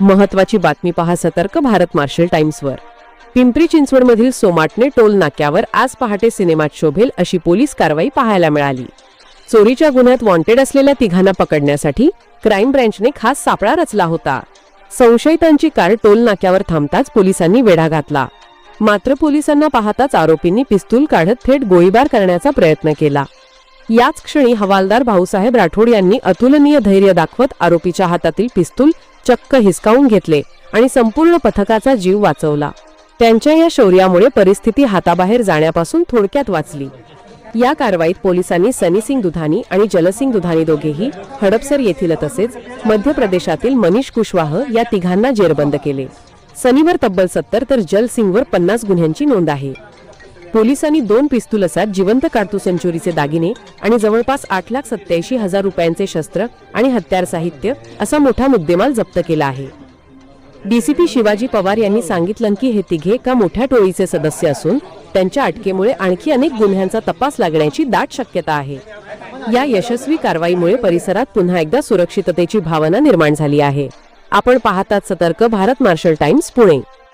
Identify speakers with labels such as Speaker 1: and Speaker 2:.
Speaker 1: महत्वाची बातमी पहा सतर्क भारत मार्शल टाइम्सवर. पिंपरी चिंचवडमधील सोमाटणे टोल नाक्यावर आज पहाटे सिनेमात शोभेल अशी पोलीस कारवाई पाहायला मिळाली. चोरीच्या गुन्ह्यात वॉन्टेड असलेल्या तिघांना पकडण्यासाठी क्राईम ब्रँचने खास सापळा रचला होता. संशयितांची कार टोल नाक्यावर थांबताच पोलिसांनी वेढा घातला. मात्र पोलिसांना पाहताच आरोपींनी पिस्तूल काढत थेट गोळीबार करण्याचा प्रयत्न केला. याच क्षणी हवालदार भाऊसाहेब राठोड यांनी अतुलनीय धैर्य दाखवत आरोपीच्या हातातील पिस्तूल चक्क हिसकावून घेतले आणि संपूर्ण पथकाचा जीव वाचवला. त्यांच्या या शौर्यामुळे परिस्थिती हाताबाहेर जाण्यापासून थोडक्यात वाचली. या कारवाईत पोलिसांनी सनीसिंग दुधानी आणि जलसिंग दुधानी दोघेही हडपसर येथील तसेच मध्य प्रदेशातील मनीष कुशवाह या तिघांना जेरबंद केले. सनीवर तब्बल सत्तर तर जलसिंगवर पन्नास गुन्ह्यांची नोंद आहे. पोलिसांनी दोन पिस्तुलसात जिवंत कारतूस सेंचुरीचे दागिने आणि जवळपास आठ लाख सत्याऐंशी हजार रुपयांचे शस्त्र आणि हत्यार साहित्य असा मोठा मुद्देमाल जप्त केला आहे. डीसीपी शिवाजी पवार यांनी सांगितलं की हे तिघे एका मोठ्या टोळीचे सदस्य असून त्यांच्या अटकेमुळे आणखी अनेक गुन्ह्यांचा तपास लागण्याची दाट शक्यता आहे. या यशस्वी कारवाईमुळे परिसरात पुन्हा एकदा सुरक्षिततेची भावना निर्माण झाली आहे. आपण पाहतात सतर्क भारत मार्शल टाइम्स पुणे.